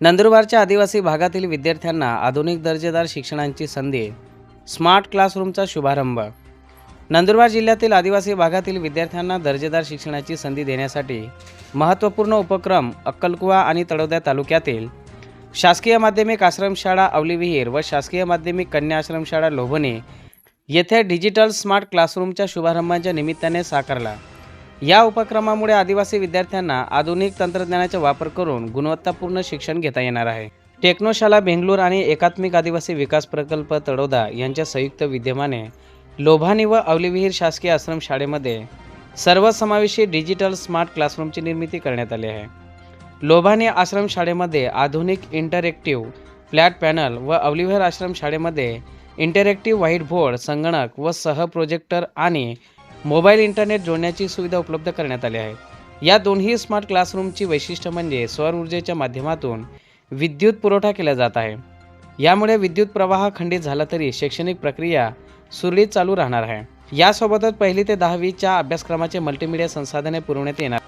नंदुरबारच्या आदिवासी भागातील विद्यार्थ्यांना आधुनिक दर्जेदार शिक्षणांची संधी स्मार्ट क्लासरूमचा शुभारंभ. नंदुरबार जिल्ह्यातील आदिवासी भागातील विद्यार्थ्यांना दर्जेदार शिक्षणाची संधी देण्यासाठी महत्त्वपूर्ण उपक्रम अक्कलकुवा आणि तळोद्या तालुक्यातील शासकीय माध्यमिक आश्रमशाळा अवलीविहीर व शासकीय माध्यमिक कन्या आश्रमशाळा लोभणे येथे डिजिटल स्मार्ट क्लासरूमच्या शुभारंभाच्या निमित्ताने साकारला. या उपक्रमामुळे आदिवासी विद्यार्थ्यांना आधुनिक तंत्रज्ञानाचा वापर करून गुणवत्तापूर्ण शिक्षण घेता येणार आहे. टेक्नोशाला बेंगलोर आणि एकात्मिक आदिवासी विकास प्रकल्प तळोदा यांच्या संयुक्त विद्यमाने लोभानी व अवलीविहीर शासकीय आश्रम शाळेमध्ये सर्वसमावेशी डिजिटल स्मार्ट क्लासरूमची निर्मिती करण्यात आली आहे. लोभानी आश्रम शाळेमध्ये आधुनिक इंटरॅक्टिव्ह फ्लॅट पॅनल व अवलीविहीर आश्रम शाळेमध्ये इंटरॅक्टिव्ह व्हाईट बोर्ड संगणक व सह प्रोजेक्टर आणि मोबाईल इंटरनेट जोडण्याची सुविधा उपलब्ध करण्यात आली आहे. या दोन्ही स्मार्ट क्लासरूमची वैशिष्ट्य म्हणजे सौर ऊर्जेच्या माध्यमातून विद्युत पुरवठा केला जात आहे. यामुळे विद्युत प्रवाह खंडित झाला तरी शैक्षणिक प्रक्रिया सुरळीत चालू राहणार आहे. यासोबतच पहिली ते दहावीच्या अभ्यासक्रमाचे मल्टीमीडिया संसाधने पुरवण्यात येणार